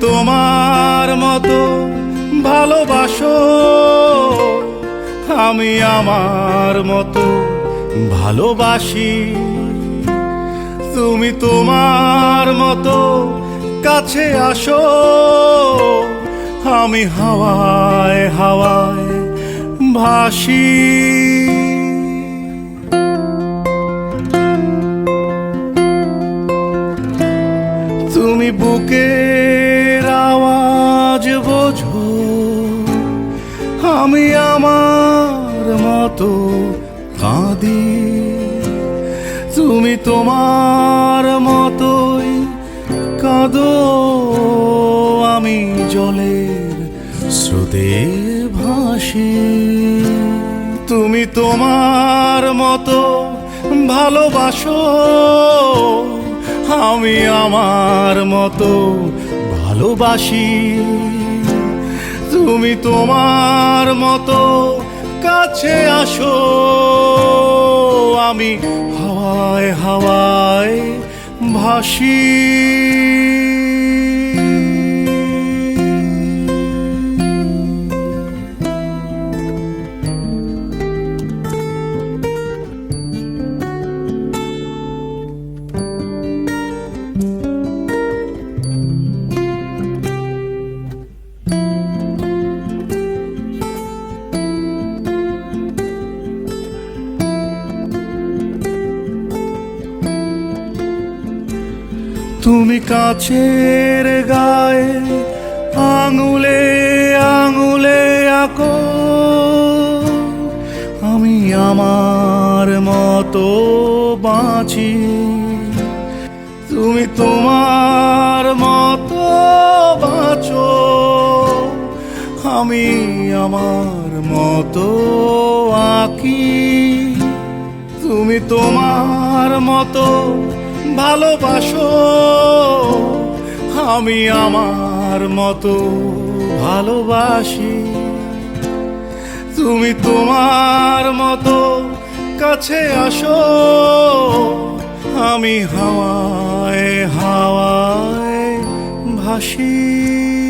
তোমার মতো ভালোবাসো। আমি আমার মতো ভালোবাসি। তুমি তোমার মতো কাছে আসো। আমি হাওয়ায় হাওয়ায় ভাসি। তুমি বুকের মতো কাঁদি। তুমি তোমার মতোই কাঁদো, আমি জলের স্রোতে ভাসি। তুমি তোমার মতো ভালোবাসো, আমি আমার মতো ভালোবাসি। তুমি তোমার মতো কাছে আসো। আমি হাওয়ায় হাওয়ায় ভাসি। তুমি কাছের গায়ে আঙুলে আঙুলে আঁকো। আমি আমার মতো বাঁচি। তুমি তোমার মতো বাঁচো। আমি আমার মতো আঁকি। তুমি তোমার মতো ভালোবাসো আমি আমার মতো ভালোবাসি। তুমি তোমার মতো কাছে আসো আমি হাওয়ায় হাওয়ায় ভাসি।